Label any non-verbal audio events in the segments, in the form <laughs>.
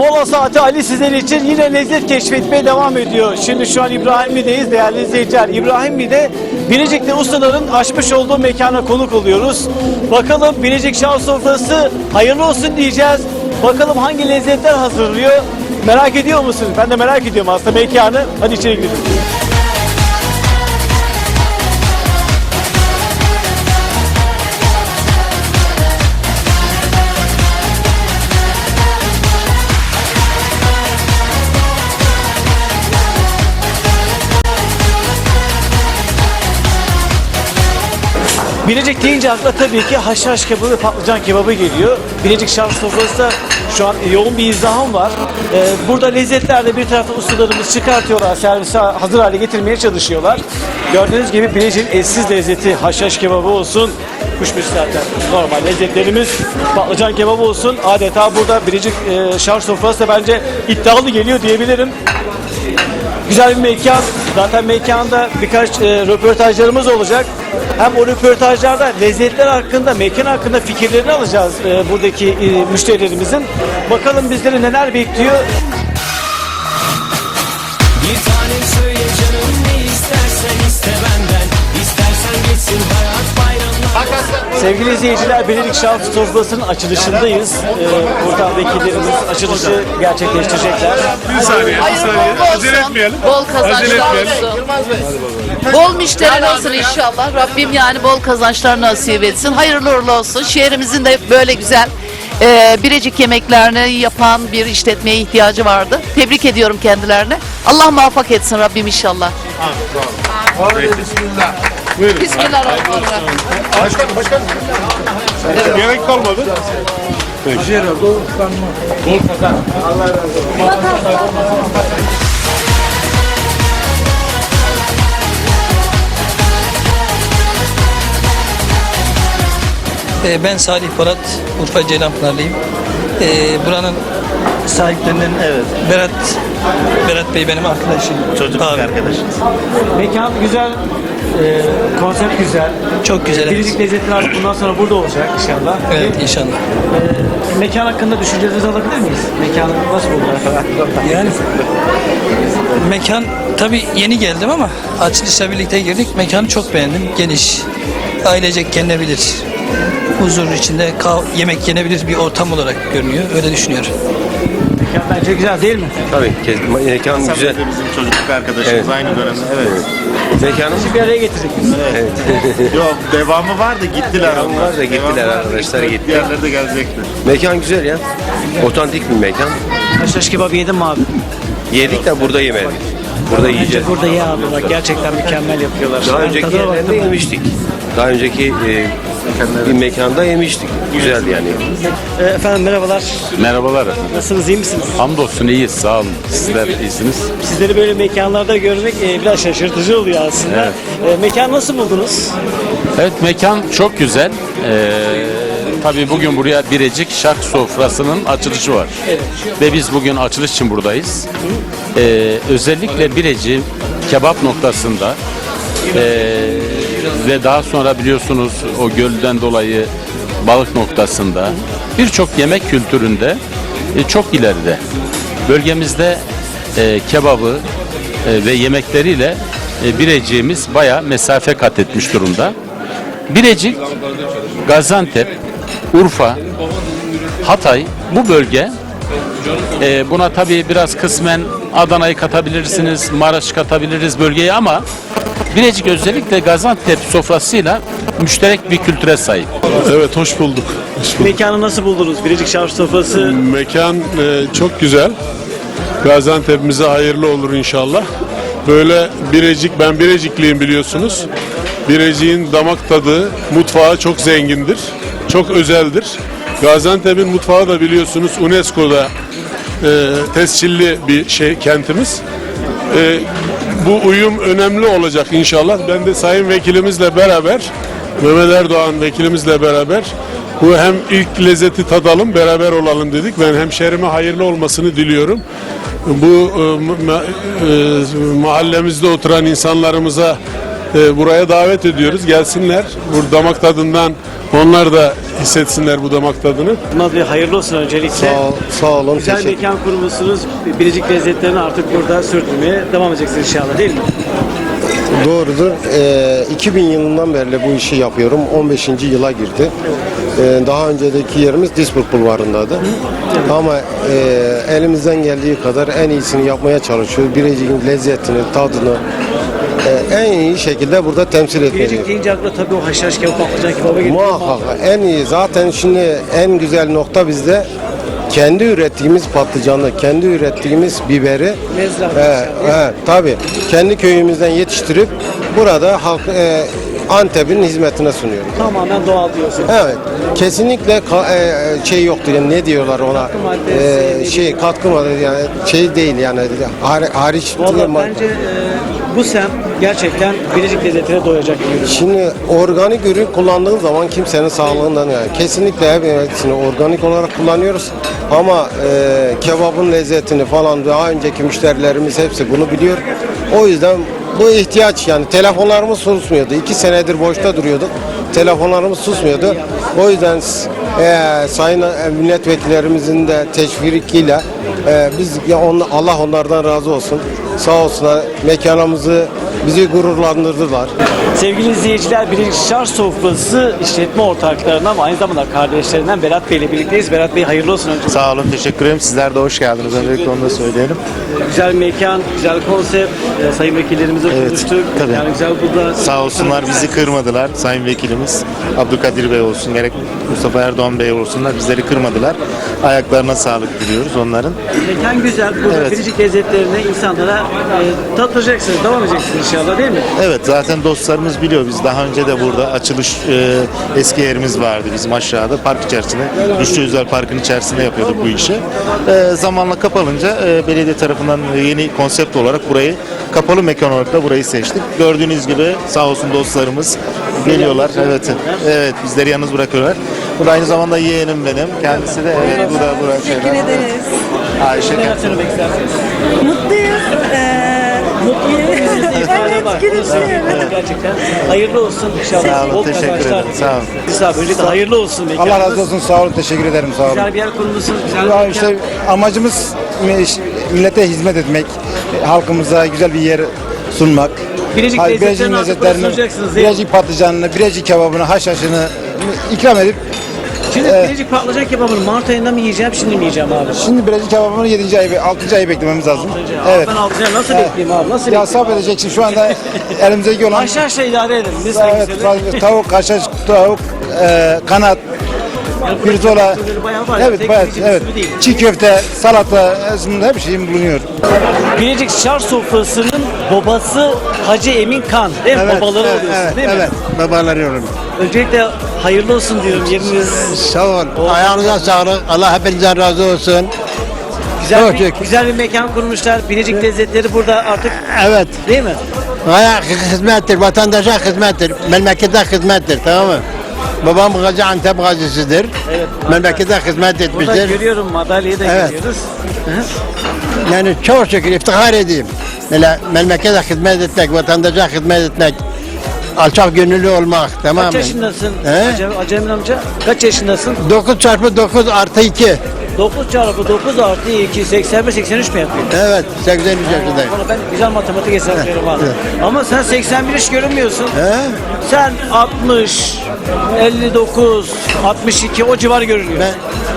Mola saati Ali sizler için yine lezzet keşfetmeye devam ediyor. Şimdi şu an İbrahimli'deyiz değerli izleyiciler. İbrahimli'de Bilecik'te ustaların açmış olduğu mekana konuk oluyoruz. Bakalım Bilecik Şah sofrası hayırlı olsun diyeceğiz. Bakalım hangi lezzetler hazırlıyor. Merak ediyor musunuz? Ben de merak ediyorum aslında mekanı. Hadi içeri gidelim. Bilecik deyince akla tabii ki haşhaş kebabı ve patlıcan kebabı geliyor. Bilecik şarj sofrası da şu an yoğun bir izdiham var. Ee, burada lezzetler de bir tarafta ustalarımız çıkartıyorlar, servise hazır hale getirmeye çalışıyorlar. Gördüğünüz gibi Bilecik'in eşsiz lezzeti haşhaş kebabı olsun, kuşmuş zaten normal lezzetlerimiz, patlıcan kebabı olsun. Adeta burada Bilecik e, şarj sofrası da bence iddialı geliyor diyebilirim. Güzel bir mekan. Zaten mekanda birkaç e, röportajlarımız olacak. Hem o röportajlarda lezzetler hakkında, mekan hakkında fikirlerini alacağız e, buradaki e, müşterilerimizin. Bakalım bizleri neler bekliyor. Bir tanem söyle canım ne istersen iste Sevgili izleyiciler, Bilelik Şans Sofrası'nın açılışındayız. E, burada vekillerimiz açılışı gerçekleştirecekler. Bir saniye, bir Hayırlı saniye. bol Acele olsun. etmeyelim. Bol Acele kazançlar etmeyelim. olsun. Bol müşteri olsun inşallah. Rabbim yani bol kazançlar nasip etsin. Hayırlı uğurlu olsun. Şehrimizin de böyle güzel e, Birecik yemeklerini yapan bir işletmeye ihtiyacı vardı. Tebrik ediyorum kendilerine. Allah muvaffak etsin Rabbim inşallah. Buyurun. Bismillahirrahmanirrahim. Gerek kalmadı. Ee, Ben Salih Polat, Urfa Ceylanpınarlıyım. Ee, buranın sahiplerinden evet. Berat Berat Bey benim arkadaşım. Çocukluk arkadaşım. Mekan güzel, e, konsept güzel. Çok güzel, evet. Bilecik lezzetler artık bundan sonra burada olacak inşallah. Evet inşallah. E, mekan hakkında düşüncelerinizi alabilir miyiz? Mekanı nasıl buldular? Yani mekan tabii yeni geldim ama açılışla birlikte girdik. Mekanı çok beğendim. Geniş, ailecek gelinebilir. Huzur içinde yemek yenebilir bir ortam olarak görünüyor. Öyle düşünüyorum. Mekan bence güzel değil mi? Tabii ki mekan güzel. Bizim çocukluk arkadaşımız Evet. aynı dönemde. Evet. Mekanımız Bir araya getirdik biz. <laughs> Yok devamı vardı gittiler Devamı onlar. var da gittiler Devamı arkadaşlar, gittiler. gitti. Diğerleri de gelecektir. mekan güzel ya. Otantik bir mekan. Haşhaş kebabı yedin mi abi? Yedik de burada yemedik. Burada yiyeceğiz. Burada ye abi bak gerçekten mükemmel yapıyorlar. Daha Ben önceki tadına yerlerde baktım. yemiştik. Daha önceki e, bir mekanda yemiştik. Güzeldi yani. E, efendim merhabalar. Merhabalar. Nasılsınız iyi misiniz? Hamdolsun iyiyiz. Sağ olun. Sizler iyisiniz. Sizleri böyle mekanlarda görmek e, biraz şaşırtıcı oluyor aslında. E, mekan nasıl buldunuz? Evet mekan çok güzel. Ee, tabii bugün buraya Birecik Şark Sofrası'nın açılışı var. Ve biz bugün açılış için buradayız. Ee, özellikle Birecik kebap noktasında ee, ve daha sonra biliyorsunuz o gölden dolayı balık noktasında birçok yemek kültüründe e, çok ileride. Bölgemizde e, kebabı e, ve yemekleriyle e, Birecik'imiz bayağı mesafe kat etmiş durumda. Birecik, Gaziantep, Urfa, Hatay bu bölge e, buna tabii biraz kısmen Adana'yı katabilirsiniz, Maraş katabiliriz bölgeyi ama Birecik özellikle Gaziantep sofrasıyla müşterek bir kültüre sahip. Evet, hoş bulduk. Hoş bulduk. Mekanı nasıl buldunuz? Birecik Şarj Sofrası. Mekan e, çok güzel. Gaziantep'imize hayırlı olur inşallah. Böyle Birecik, ben Birecikliyim biliyorsunuz. Birecik'in damak tadı, mutfağı çok zengindir. Çok özeldir. Gaziantep'in mutfağı da biliyorsunuz UNESCO'da e, tescilli bir şey kentimiz. E, bu uyum önemli olacak inşallah. Ben de Sayın Vekilimizle beraber, Mehmet Erdoğan Vekilimizle beraber bu hem ilk lezzeti tadalım, beraber olalım dedik. Ben hemşerime hayırlı olmasını diliyorum. Bu e, e, mahallemizde oturan insanlarımıza e, buraya davet ediyoruz. Gelsinler, bu damak tadından Onlar da hissetsinler bu damak tadını. Yılmaz Bey hayırlı olsun öncelikle. Sağ, sağ olun. Güzel teşekkür- mekan kurmuşsunuz. Biricik lezzetlerini artık burada sürdürmeye devam edeceksiniz inşallah değil mi? Doğrudur. Ee, 2000 yılından beri bu işi yapıyorum. 15. yıla girdi. Ee, daha önceki yerimiz Disburg Bulvarı'ndaydı. Ama e, elimizden geldiği kadar en iyisini yapmaya çalışıyoruz. Birecik'in lezzetini, tadını e, en iyi şekilde burada temsil Biricik deyince akla tabii o haşhaş kebap, patlıcan kebaba geliyor. Muhakkak en iyi zaten şimdi en güzel nokta bizde kendi ürettiğimiz patlıcanı, kendi ürettiğimiz biberi Mezrah. e, e, tabii kendi köyümüzden yetiştirip burada halk e, Antep'in hizmetine sunuyoruz. Tamamen doğal diyorsun. Evet. Kesinlikle ka- e, şey yoktur yani ne diyorlar ona? Katkı maddesi, E, şey katkı maddesi yani şey değil yani har- hariç Valla bence e, bu semt gerçekten biricik lezzetine doyacak bir ürün. Şimdi organik ürün kullandığın zaman kimsenin sağlığından yani kesinlikle hepsini organik olarak kullanıyoruz. Ama e, kebabın lezzetini falan daha önceki müşterilerimiz hepsi bunu biliyor. O yüzden bu ihtiyaç yani telefonlarımız susmuyordu. İki senedir boşta duruyorduk. Telefonlarımız susmuyordu. O yüzden e, sayın e, milletvekillerimizin de teşvikiyle e, biz ya on- Allah onlardan razı olsun. Sağ olsunlar mekanımızı bizi gururlandırdılar. Sevgili izleyiciler Biricik Şarj Sofrası işletme ortaklarından ama aynı zamanda kardeşlerinden Berat Bey ile birlikteyiz. Berat Bey hayırlı olsun önce. Sağ olun teşekkür ederim. Sizler de hoş geldiniz. Öncelikle onu da söyleyelim. Güzel mekan, güzel konsept. E, sayın vekillerimizle Evet, konuştuk. tabii. Yani güzel burada. Sağ olsunlar bizi kırmadılar. Sayın Vekilimiz Abdülkadir Bey olsun gerek Mustafa Erdoğan Bey olsunlar bizleri kırmadılar. Ayaklarına sağlık diliyoruz onların. Mekan güzel. Burada Evet. biricik lezzetlerini insanlara e, tattıracaksınız. Devam edeceksiniz inşallah değil mi? Evet zaten dostlarımız biliyor biz daha önce de burada açılış e, eski yerimiz vardı bizim aşağıda park içerisinde Rüştü Özel Park'ın içerisinde yapıyorduk bu işi. E, zamanla kapalınca e, belediye tarafından yeni konsept olarak burayı kapalı mekan olarak da burayı seçtik. Gördüğünüz gibi sağ olsun dostlarımız geliyorlar. Evet evet bizleri yalnız bırakıyorlar. Bu da aynı zamanda yeğenim benim. Kendisi de evet bu da burası. Teşekkür ederiz. Ayşe Neler söylemek istersiniz? Mutluyuz. Ee, evet, gülümsüyorum. Gerçekten hayırlı olsun inşallah. Sağ olun, Bol teşekkür kazançlar ederim. Sağ olun. Siz abi öncelikle hayırlı olsun mekanınız. Allah razı olsun sağ olun teşekkür ederim sağ olun. Güzel bir yer kurmuşsunuz. Güzel bir Ya mekan. işte amacımız millete hizmet etmek, halkımıza güzel bir yer sunmak. Birecik Hayır, lezzetlerini değil mi? Birecik patlıcanını, Birecik kebabını, haşhaşını ikram edip Şimdi Evet. Birecik patlıcan kebabını Mart ayında mı yiyeceğim, şimdi mi yiyeceğim abi? şimdi Birecik kebabını 7. ayı, 6. ayı beklememiz lazım. Evet. Ben alacağım. Nasıl Evet. bekleyeyim abi? Nasıl Ya sabredeceksin şu anda <laughs> elimizdeki olan aşağı idare edin. Biz evet, tavuk, haşhaş, tavuk, e, kanat, pirzola, Bayağı evet, bayağı, evet, çiğ köfte, salata, aslında her şeyim bulunuyor. Birecik Şar Sofrası'nın babası Hacı Emin Kan. Değil mi? Babaları evet, oluyorsun evet, değil mi? evet, babaları olurum. Öncelikle hayırlı olsun diyorum yeriniz. Sağ ol. Ayağınıza sağlık. Allah hepinizden razı olsun. Güzel Çok bir, güzel bir mekan kurmuşlar. Birecik lezzetleri burada artık Evet. değil mi? Ayak hizmettir, vatandaşa hizmettir, memlekete hizmettir, tamam mı? Babam Gazi Antep gazisidir. Evet. Memlekete hizmet Burada etmiştir. görüyorum madalyayı da Evet. görüyoruz. Yani çok şükür iftihar edeyim. Böyle memlekete hizmet etmek, vatandaşa hizmet etmek, alçak gönüllü olmak, tamam Kaç mı? yaşındasın? He? Acem, Acemin amca kaç yaşındasın? 9 çarpı 9 artı 2. 9 çarpı 9 artı 2 81 83 mi yapıyor? Evet, 83 yaşındayım. Valla ben güzel matematik hesaplıyorum abi. Ama sen 81 hiç görünmüyorsun. He? Sen 60, 59, 62 o civar görünüyor. Ben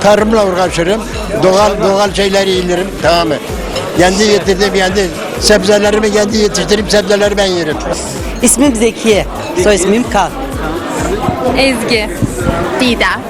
tarımla uğraşırım. Doğal doğal şeyleri yiyelim, tamam mı? Kendi yetirdiğim kendi sebzelerimi kendi yetiştirip sebzeleri ben yerim. İsmim Zekiye. Soy ismim Kan. Ezgi. Didem.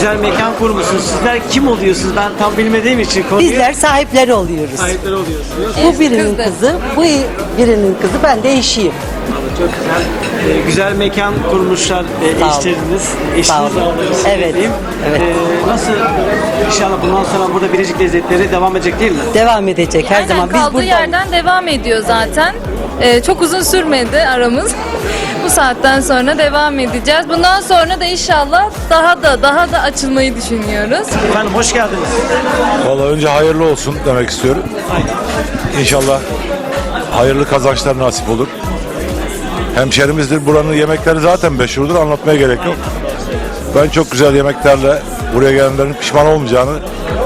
Güzel mekan kurmuşsunuz. Sizler kim oluyorsunuz? Ben tam bilmediğim için konuyu. Bizler sahipleri oluyoruz. sahipleri oluyorsunuz. Bu birinin kızı, bu birinin kızı, ben de eşiyim. Çok güzel. Ee, güzel mekan kurmuşlar e, Sağ olun. eşleriniz. Sağ Eşiniz olun. ağırlıyorsunuz. Evet, diyeyim. evet. Ee, nasıl inşallah bundan sonra burada biricik lezzetleri devam edecek değil mi? Devam edecek her Aynen zaman. Biz kaldığı buradan yerden devam ediyor zaten. Ee, çok uzun sürmedi aramız. Bu saatten sonra devam edeceğiz. Bundan sonra da inşallah daha da daha da açılmayı düşünüyoruz. Efendim hoş geldiniz. Vallahi önce hayırlı olsun demek istiyorum. İnşallah hayırlı kazançlar nasip olur. Hemşerimizdir. Buranın yemekleri zaten meşhurdur. Anlatmaya gerek yok. Ben çok güzel yemeklerle buraya gelenlerin pişman olmayacağını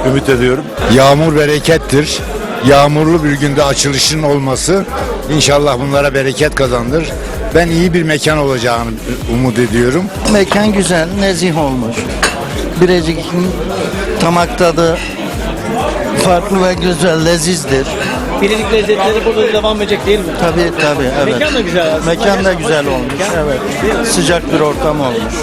ümit ediyorum. Yağmur berekettir. Yağmurlu bir günde açılışın olması inşallah bunlara bereket kazandır. Ben iyi bir mekan olacağını umut ediyorum. Mekan güzel, nezih olmuş. Birecik'in tamak tadı farklı ve güzel, lezizdir. Bilecik lezzetleri burada devam edecek değil mi? Tabii tabii evet. Mekan da güzel aslında. Mekan da güzel olmuş. Evet. Sıcak bir ortam olmuş.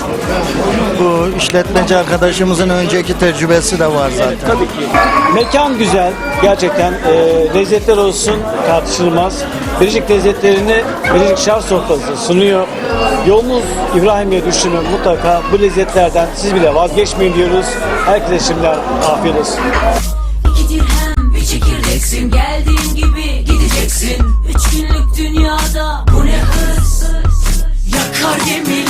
Bu işletmeci arkadaşımızın önceki tecrübesi de var zaten. Tabii ki. Mekan güzel. Gerçekten e, lezzetler olsun tartışılmaz. Bilecik lezzetlerini Bilecik Şarj Sofrası sunuyor. Yolunuz İbrahim'e düştü mü mutlaka bu lezzetlerden siz bile vazgeçmeyin diyoruz. Herkese şimdiden afiyet olsun. Üç günlük